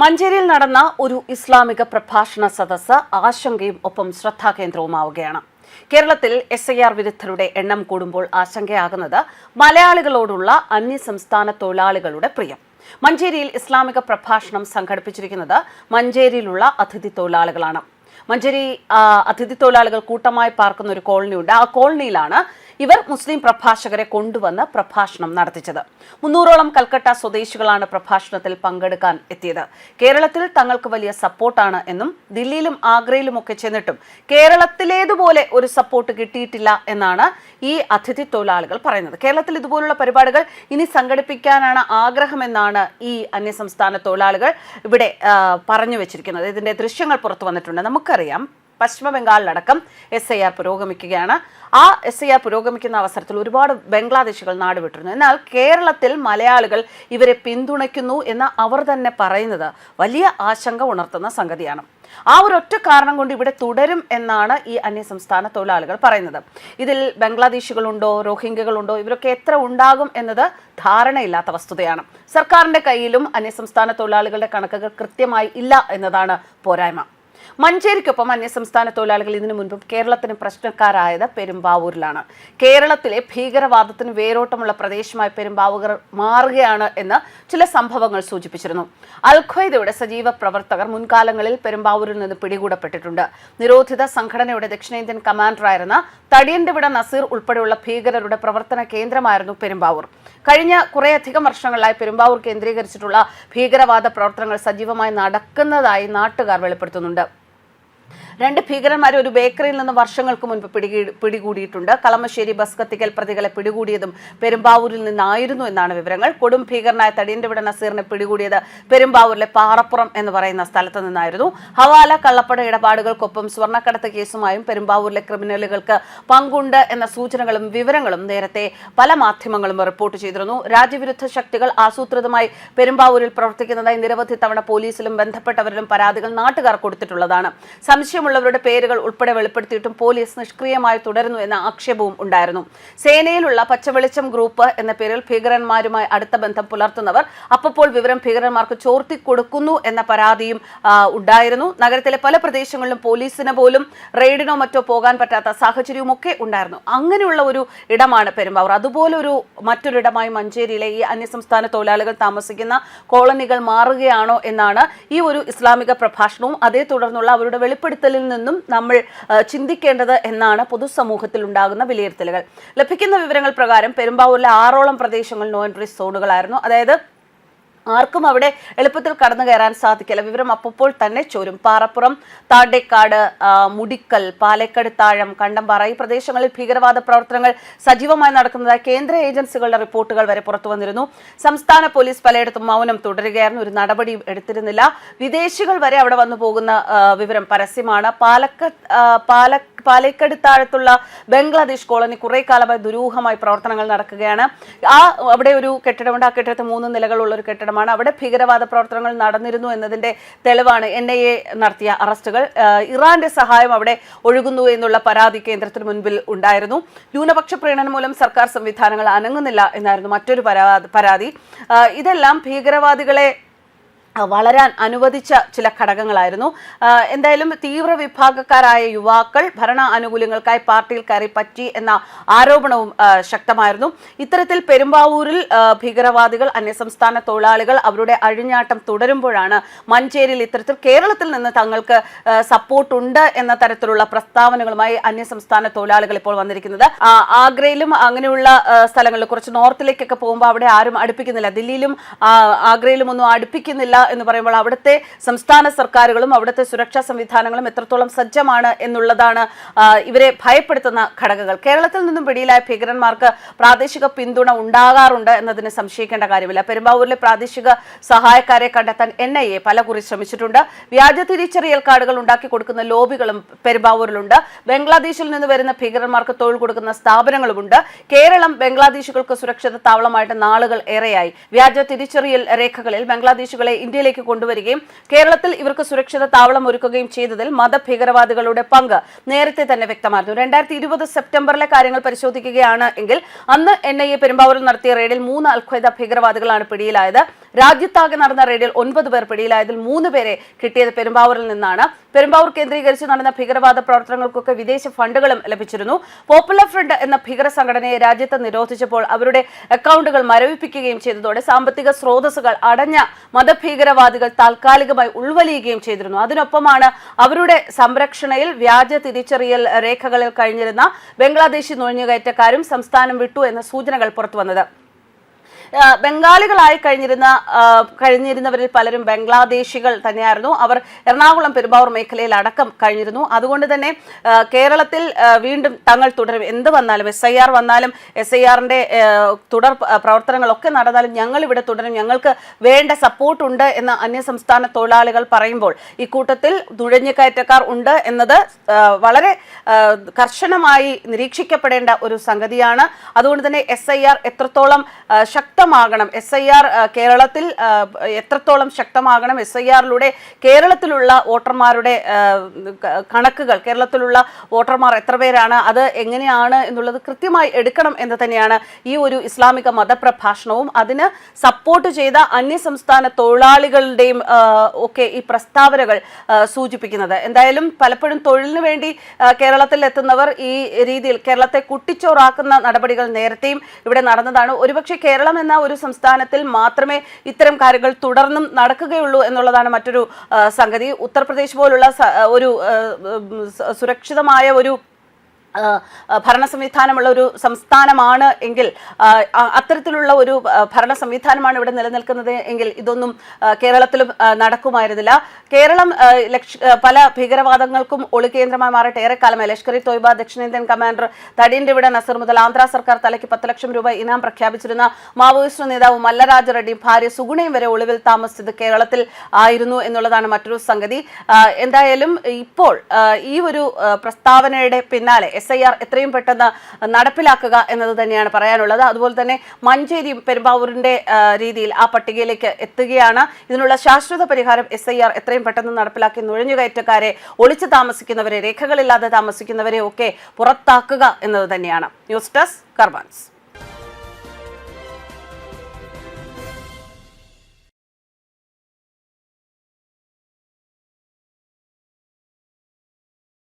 മഞ്ചേരിയിൽ നടന്ന ഒരു ഇസ്ലാമിക പ്രഭാഷണ സദസ്സ് ആശങ്കയും ഒപ്പം ശ്രദ്ധാകേന്ദ്രവുമാവുകയാണ്. കേരളത്തിൽ എസ് ഐ ആർ വിരുദ്ധരുടെ എണ്ണം കൂടുമ്പോൾ ആശങ്കയാകുന്നത് മലയാളികളോടുള്ള അന്യസംസ്ഥാന തൊഴിലാളികളുടെ പ്രിയം. മഞ്ചേരിയിൽ ഇസ്ലാമിക പ്രഭാഷണം സംഘടിപ്പിച്ചിരിക്കുന്നത് മഞ്ചേരിയിലുള്ള അതിഥി തൊഴിലാളികളാണ്. മഞ്ചേരി അതിഥി തൊഴിലാളികൾ കൂട്ടമായി പാർക്കുന്ന ഒരു കോളനിയുണ്ട്. ആ കോളനിയിലാണ് ഇവർ മുസ്ലിം പ്രഭാഷകരെ കൊണ്ടുവന്ന് പ്രഭാഷണം നടത്തിച്ചത്. മുന്നൂറോളം കൽക്കട്ട സ്വദേശികളാണ് പ്രഭാഷണത്തിൽ പങ്കെടുക്കാൻ എത്തിയത്. കേരളത്തിൽ തങ്ങൾക്ക് വലിയ സപ്പോർട്ടാണ് എന്നും ദില്ലിയിലും ആഗ്രയിലുമൊക്കെ ചെന്നിട്ടും കേരളത്തിലേതുപോലെ ഒരു സപ്പോർട്ട് കിട്ടിയിട്ടില്ല എന്നാണ് ഈ അതിഥി തൊഴിലാളികൾ പറയുന്നത്. കേരളത്തിൽ ഇതുപോലുള്ള പരിപാടികൾ ഇനി സംഘടിപ്പിക്കാനാണ് ആഗ്രഹമെന്നാണ് ഈ അന്യസംസ്ഥാന തൊഴിലാളികൾ ഇവിടെ പറഞ്ഞു വെച്ചിരിക്കുന്നത്. ഇതിന്റെ ദൃശ്യങ്ങൾ പുറത്തു വന്നിട്ടുണ്ട്. നമുക്കറിയാം പശ്ചിമ ബംഗാളിലടക്കം എസ് ഐ ആർ പുരോഗമിക്കുകയാണ്. ആ എസ് ഐ ആർ പുരോഗമിക്കുന്ന അവസരത്തിൽ ഒരുപാട് ബംഗ്ലാദേശികൾ നാടുവിട്ടിരുന്നു എന്നാൽ കേരളത്തിൽ മലയാളികൾ ഇവരെ പിന്തുണയ്ക്കുന്നു എന്ന് അവർ തന്നെ പറയുന്നത് വലിയ ആശങ്ക ഉണർത്തുന്ന സംഗതിയാണ്. ആ ഒരു ഒറ്റ കാരണം കൊണ്ട് ഇവിടെ തുടരും എന്നാണ് ഈ അന്യസംസ്ഥാന തൊഴിലാളികൾ പറയുന്നത്. ഇതിൽ ബംഗ്ലാദേശികളുണ്ടോ റോഹിംഗ്യകളുണ്ടോ ഇവരൊക്കെ എത്ര ഉണ്ടാകും എന്നത് ധാരണയില്ലാത്ത വസ്തുതയാണ്. സർക്കാരിന്റെ കയ്യിലും അന്യസംസ്ഥാന തൊഴിലാളികളുടെ കണക്കുകൾ കൃത്യമായി ഇല്ല എന്നതാണ് പോരായ്മ. മഞ്ചേരിക്കൊപ്പം അന്യസംസ്ഥാന തൊഴിലാളികൾ ഇതിനു മുൻപും കേരളത്തിന് പ്രശ്നക്കാരായത് പെരുമ്പാവൂരിലാണ്. കേരളത്തിലെ ഭീകരവാദത്തിന് വേരോട്ടമുള്ള പ്രദേശമായി പെരുമ്പാവൂർ മാറുകയാണ് എന്ന് ചില സംഭവങ്ങൾ സൂചിപ്പിച്ചിരുന്നു. അൽ ഖ്വയ്ദയുടെ സജീവ പ്രവർത്തകർ മുൻകാലങ്ങളിൽ പെരുമ്പാവൂരിൽ നിന്ന് പിടികൂടപ്പെട്ടിട്ടുണ്ട്. നിരോധിത സംഘടനയുടെ ദക്ഷിണേന്ത്യൻ കമാൻഡറായിരുന്ന തടിയന്റെവിട നസീർ ഉൾപ്പെടെയുള്ള ഭീകരരുടെ പ്രവർത്തന കേന്ദ്രമായിരുന്നു പെരുമ്പാവൂർ. കഴിഞ്ഞ കുറേയധികം വർഷങ്ങളായി പെരുമ്പാവൂർ കേന്ദ്രീകരിച്ചിട്ടുള്ള ഭീകരവാദ പ്രവർത്തനങ്ങൾ സജീവമായി നടക്കുന്നതായി നാട്ടുകാർ വെളിപ്പെടുത്തുന്നുണ്ട്. രണ്ട് ഭീകരന്മാരെ ഒരു ബേക്കറിയിൽ നിന്ന് വർഷങ്ങൾക്ക് മുൻപ് പിടികീ പിടികൂടിയിട്ടുണ്ട്. കളമശ്ശേരി ബസ് കത്തിക്കൽ പ്രതികളെ പിടികൂടിയതും പെരുമ്പാവൂരിൽ നിന്നായിരുന്നു എന്നാണ് വിവരങ്ങൾ. കൊടും ഭീകരനായ തടിയന്റെവിട നസീറിനെ പിടികൂടിയത് പെരുമ്പാവൂരിലെ പാറപ്പുറം എന്ന് പറയുന്ന സ്ഥലത്ത് നിന്നായിരുന്നു. ഹവാല കള്ളപ്പട ഇടപാടുകൾക്കൊപ്പം സ്വർണക്കടത്ത് കേസുമായും പെരുമ്പാവൂരിലെ ക്രിമിനലുകൾക്ക് പങ്കുണ്ട് എന്ന സൂചനകളും വിവരങ്ങളും നേരത്തെ പല മാധ്യമങ്ങളും റിപ്പോർട്ട് ചെയ്തിരുന്നു. രാജ്യവിരുദ്ധ ശക്തികൾ ആസൂത്രിതമായി പെരുമ്പാവൂരിൽ പ്രവർത്തിക്കുന്നതായി നിരവധി തവണ പോലീസിലും ബന്ധപ്പെട്ടവരിലും പരാതികൾ നാട്ടുകാർ കൊടുത്തിട്ടുള്ളതാണ്. സംശയമുള്ളവരുടെ പേരുകൾ ഉൾപ്പെടെ വെളിപ്പെടുത്തിയിട്ടും പോലീസ് നിഷ്ക്രിയമായി തുടരുന്നു എന്ന ആക്ഷേപവും ഉണ്ടായിരുന്നു. സേനയിലുള്ള പച്ചവെളിച്ചം ഗ്രൂപ്പ് എന്ന പേരിൽ ഭീകരന്മാരുമായി അടുത്ത ബന്ധം പുലർത്തുന്നവർ അപ്പോൾ വിവരം ഭീകരന്മാർക്ക് ചോർത്തി കൊടുക്കുന്നു എന്ന പരാതിയും ഉണ്ടായിരുന്നു. നഗരത്തിലെ പല പ്രദേശങ്ങളിലും പോലീസിന് പോലും റെയ്ഡിനോ മറ്റോ പോകാൻ പറ്റാത്ത സാഹചര്യവുമൊക്കെ ഉണ്ടായിരുന്നു. അങ്ങനെയുള്ള ഒരു ഇടമാണ് പെരുമ്പാവൂർ. അതുപോലൊരു മറ്റൊരിടമായി മഞ്ചേരിയിലെ ഈ അന്യസംസ്ഥാന തൊഴിലാളികൾ താമസിക്കുന്ന കോളനികൾ മാറുകയാണോ എന്നാണ് ഈ ഒരു ഇസ്ലാമിക പ്രഭാഷണവും. അതേ തുടർന്നുള്ള അവരുടെ വെളിപ്പെടുത്തലിൽ നിന്നും നമ്മൾ ചിന്തിക്കേണ്ടത് എന്നാണ് പൊതുസമൂഹത്തിൽ ഉണ്ടാകുന്ന വിലയിരുത്തലുകൾ. ലഭിക്കുന്ന വിവരങ്ങൾ പ്രകാരം പെരുമ്പാവൂരിലെ ആറോളം പ്രദേശങ്ങൾ നോ എൻട്രി സോണുകളായിരുന്നു. അതായത് ആർക്കും അവിടെ എളുപ്പത്തിൽ കടന്നു കയറാൻ സാധിക്കില്ല. വിവരം അപ്പോൾ തന്നെ ചോരും. പാറപ്പുറം താണ്ടേക്കാട് മുടിക്കൽ പാലക്കാട് താഴം കണ്ടമ്പാറ ഈ പ്രദേശങ്ങളിൽ ഭീകരവാദ പ്രവർത്തനങ്ങൾ സജീവമായി നടക്കുന്നതായി കേന്ദ്ര ഏജൻസികളുടെ റിപ്പോർട്ടുകൾ വരെ പുറത്തു വന്നിരുന്നു. സംസ്ഥാന പോലീസ് പലയിടത്തും മൗനം തുടരുകയായിരുന്നു. ഒരു നടപടി എടുത്തിരുന്നില്ല. വിദേശികൾ വരെ അവിടെ വന്നു പോകുന്ന വിവരം പരസ്യമാണ്. പാലക്കാട് പാലക്കാട് പാല പാലക്കാട് താഴത്തുള്ള ബംഗ്ലാദേശ് കോളനി കുറെ കാലമായി ദുരൂഹമായി പ്രവർത്തനങ്ങൾ നടക്കുകയാണ്. ആ അവിടെ ഒരു കെട്ടിടമുണ്ട്. ആ കെട്ടിടത്തിൽ മൂന്ന് നിലകളുള്ള ഒരു കെട്ടിടമാണ്. അവിടെ ഭീകരവാദ പ്രവർത്തനങ്ങൾ നടന്നിരുന്നു എന്നതിന്റെ തെളിവാണ് എൻ ഐ എ നടത്തിയ അറസ്റ്റുകൾ. ഇറാന്റെ സഹായം അവിടെ ഒഴുകുന്നു എന്നുള്ള പരാതി കേന്ദ്രത്തിന് മുൻപിൽ ഉണ്ടായിരുന്നു. ന്യൂനപക്ഷ പ്രീണനം മൂലം സർക്കാർ സംവിധാനങ്ങൾ അനങ്ങുന്നില്ല എന്നായിരുന്നു മറ്റൊരു പരാതി. ഇതെല്ലാം ഭീകരവാദികളെ വളരാൻ അനുവദിച്ച ചില ഘടകങ്ങളായിരുന്നു. എന്തായാലും തീവ്ര വിഭാഗക്കാരായ യുവാക്കൾ ഭരണ ആനുകൂല്യങ്ങൾക്കായി പാർട്ടിയിൽ കയറി പറ്റി എന്ന ആരോപണവും ശക്തമായിരുന്നു. ഇത്തരത്തിൽ പെരുമ്പാവൂരിൽ ഭീകരവാദികൾ അന്യസംസ്ഥാന തൊഴിലാളികൾ അവരുടെ അഴിഞ്ഞാട്ടം തുടരുമ്പോഴാണ് മഞ്ചേരിയിൽ ഇത്തരത്തിൽ കേരളത്തിൽ നിന്ന് തങ്ങൾക്ക് സപ്പോർട്ടുണ്ട് എന്ന തരത്തിലുള്ള പ്രസ്താവനകളുമായി അന്യസംസ്ഥാന തൊഴിലാളികൾ ഇപ്പോൾ വന്നിരിക്കുന്നത്. ആഗ്രയിലും അങ്ങനെയുള്ള സ്ഥലങ്ങളിൽ കുറച്ച് നോർത്തിലേക്കൊക്കെ പോകുമ്പോൾ അവിടെ ആരും അടുപ്പിക്കുന്നില്ല. ദില്ലിയിലും ആഗ്രയിലും ഒന്നും അടുപ്പിക്കുന്നില്ല എന്ന് പറയുമ്പോൾ അവിടുത്തെ സംസ്ഥാന സർക്കാരുകളും അവിടുത്തെ സുരക്ഷാ സംവിധാനങ്ങളും എത്രത്തോളം സജ്ജമാണ് എന്നുള്ളതാണ് ഇവരെ ഭയപ്പെടുത്തുന്ന ഘടകങ്ങൾ. കേരളത്തിൽ നിന്നും പിടിയിലായ ഭീകരന്മാർക്ക് പ്രാദേശിക പിന്തുണ ഉണ്ടാകാറുണ്ട് എന്നതിന് സംശയിക്കേണ്ട കാര്യമില്ല. പെരുമ്പാവൂരിലെ പ്രാദേശിക സഹായക്കാരെ കണ്ടെത്താൻ എൻ ഐ എ പലകുറി ശ്രമിച്ചിട്ടുണ്ട്. വ്യാജ തിരിച്ചറിയൽ കാർഡുകൾ ഉണ്ടാക്കി കൊടുക്കുന്ന ലോബികളും പെരുമ്പാവൂരിലുണ്ട്. ബംഗ്ലാദേശിൽ നിന്ന് വരുന്ന ഭീകരന്മാർക്ക് തൊഴിൽ കൊടുക്കുന്ന സ്ഥാപനങ്ങളുമുണ്ട്. കേരളം ബംഗ്ലാദേശികൾക്ക് സുരക്ഷിത താവളമായിട്ട് നാളുകൾ ഏറെയായി. വ്യാജ തിരിച്ചറിയൽ രേഖകളിൽ ബംഗ്ലാദേശികളെ ഇന്ത്യ ഇന്ത്യയിലേക്ക് കൊണ്ടുവരികയും കേരളത്തിൽ ഇവർക്ക് സുരക്ഷിത താവളം ഒരുക്കുകയും ചെയ്തതിൽ മതഭീകരവാദികളുടെ പങ്ക് നേരത്തെ തന്നെ വ്യക്തമായിരുന്നു. രണ്ടായിരത്തി ഇരുപത് സെപ്റ്റംബറിലെ കാര്യങ്ങൾ പരിശോധിക്കുകയാണ് എങ്കിൽ അന്ന് എൻ ഐ എ പെരുമ്പാവൂരിൽ നടത്തിയ റെയ്ഡിൽ മൂന്ന് അൽഖ്വൈദ ഭീകരവാദികളാണ് പിടിയിലായത്. രാജ്യത്താകെ നടന്ന റെയ്ഡിൽ ഒൻപത് പേർ പിടിയിലായതിൽ മൂന്ന് പേരെ കിട്ടിയത് പെരുമ്പാവൂരിൽ നിന്നാണ്. പെരുമ്പാവൂർ കേന്ദ്രീകരിച്ച് നടന്ന ഭീകരവാദ പ്രവർത്തനങ്ങൾക്കൊക്കെ വിദേശ ഫണ്ടുകളും ലഭിച്ചിരുന്നു. പോപ്പുലർ ഫ്രണ്ട് എന്ന ഭീകര സംഘടനയെ രാജ്യത്ത് നിരോധിച്ചപ്പോൾ അവരുടെ അക്കൗണ്ടുകൾ മരവിപ്പിക്കുകയും ചെയ്തതോടെ സാമ്പത്തിക സ്രോതസ്സുകൾ അടഞ്ഞ മതഭീകരവാദികൾ താൽക്കാലികമായി ഉൾവലിയുകയും ചെയ്തിരുന്നു. അതിനൊപ്പമാണ് അവരുടെ സംരക്ഷണയിൽ വ്യാജ തിരിച്ചറിയൽ രേഖകളിൽ കഴിഞ്ഞിരുന്ന ബംഗ്ലാദേശി നുഴഞ്ഞുകയറ്റക്കാരും സംസ്ഥാനം വിട്ടു എന്ന സൂചനകൾ പുറത്തുവന്നത്. ബംഗാളികളായി കഴിഞ്ഞിരുന്ന കഴിഞ്ഞിരുന്നവരിൽ പലരും ബംഗ്ലാദേശികൾ തന്നെയായിരുന്നു. അവർ എറണാകുളം പെരുമ്പാവൂർ മേഖലയിൽ അടക്കം കഴിഞ്ഞിരുന്നു. അതുകൊണ്ട് തന്നെ കേരളത്തിൽ വീണ്ടും തങ്ങൾ തുടരും. എന്ത് വന്നാലും എസ് ഐ ആർ വന്നാലും എസ് ഐ ആറിന്റെ തുടർ പ്രവർത്തനങ്ങളൊക്കെ നടന്നാലും ഞങ്ങൾ ഇവിടെ തുടരും. ഞങ്ങൾക്ക് വേണ്ട സപ്പോർട്ട് ഉണ്ട് എന്ന് അന്യസംസ്ഥാന തൊഴിലാളികൾ പറയുമ്പോൾ ഇക്കൂട്ടത്തിൽ നുഴഞ്ഞുകയറ്റക്കാർ ഉണ്ട് എന്നത് വളരെ കർശനമായി നിരീക്ഷിക്കപ്പെടേണ്ട ഒരു സംഗതിയാണ്. അതുകൊണ്ട് തന്നെ എസ് ഐ ആർ എത്രത്തോളം ആ, ശക്തമാകണം. എസ് ഐ ആർ കേരളത്തിൽ എത്രത്തോളം ശക്തമാകണം. എസ് ഐ ആറിലൂടെ കേരളത്തിലുള്ള വോട്ടർമാരുടെ കണക്കുകൾ കേരളത്തിലുള്ള വോട്ടർമാർ എത്ര പേരാണ് അത് എങ്ങനെയാണ് എന്നുള്ളത് കൃത്യമായി എടുക്കണം എന്ന് തന്നെയാണ് ഈ ഒരു ഇസ്ലാമിക മതപ്രഭാഷണവും. അതിന് സപ്പോർട്ട് ചെയ്ത അന്യസംസ്ഥാന തൊഴിലാളികളുടെയും ഒക്കെ ഈ പ്രസ്താവനകൾ സൂചിപ്പിക്കുന്നത്. എന്തായാലും പലപ്പോഴും തൊഴിലിന് വേണ്ടി കേരളത്തിൽ എത്തുന്നവർ ഈ രീതിയിൽ കേരളത്തെ കുട്ടിച്ചോറാക്കുന്ന നടപടികൾ നേരത്തെയും ഇവിടെ നടന്നതാണ്. ഒരുപക്ഷെ കേരളം എന്ന ഒരു സംസ്ഥാനത്തിൽ മാത്രമേ ഇത്തരം കാര്യങ്ങൾ തുടർന്നും നടക്കുകയുള്ളൂ എന്നുള്ളതാണ് മറ്റൊരു സംഗതി. ഉത്തർപ്രദേശ് പോലുള്ള ഒരു സുരക്ഷിതമായ ഒരു ഭരണ സംവിധാനമുള്ള ഒരു സംസ്ഥാനമാണ് എങ്കിൽ അത്തരത്തിലുള്ള ഒരു ഭരണ സംവിധാനമാണ് ഇവിടെ നിലനിൽക്കുന്നത് എങ്കിൽ ഇതൊന്നും കേരളത്തിലും നടക്കുമായിരുന്നില്ല. കേരളം പല ഭീകരവാദങ്ങൾക്കും ഒളികേന്ദ്രമായി മാറിയിട്ട് ഏറെക്കാലമായി ലഷ്കർ ഇ തോയ്ബ ദക്ഷിണേന്ത്യൻ കമാൻഡർ തടീന്റെ ഇവിടെ നസർ മുതൽ ആന്ധ്ര സർക്കാർ തലയ്ക്ക് പത്ത് ലക്ഷം രൂപ ഇനാം പ്രഖ്യാപിച്ചിരുന്ന മാവോയിസ്റ്റ് നേതാവ് മല്ലരാജ റെഡ്ഡിയും ഭാര്യ സുഗുണയും വരെ ഒളിവിൽ താമസിച്ചത് കേരളത്തിൽ ആയിരുന്നു എന്നുള്ളതാണ് മറ്റൊരു സംഗതി. എന്തായാലും ഇപ്പോൾ ഈ ഒരു പ്രസ്താവനയുടെ പിന്നാലെ എസ് ഐ ആർ എത്രയും പെട്ടെന്ന് നടപ്പിലാക്കുക എന്നത് തന്നെയാണ് പറയാനുള്ളത്. അതുപോലെ തന്നെ മഞ്ചേരി പെരുമ്പാവൂരിന്റെ രീതിയിൽ ആ പട്ടികയിലേക്ക് എത്തുകയാണ്. ഇതിനുള്ള ശാശ്വത പരിഹാരം എസ് ഐ ആർ എത്രയും പെട്ടെന്ന് നടപ്പിലാക്കി നുഴഞ്ഞുകയറ്റക്കാരെ ഒളിച്ചു താമസിക്കുന്നവരെ രേഖകളില്ലാതെ താമസിക്കുന്നവരെ ഒക്കെ പുറത്താക്കുക എന്നത് തന്നെയാണ്. News desk കർമാൻസ്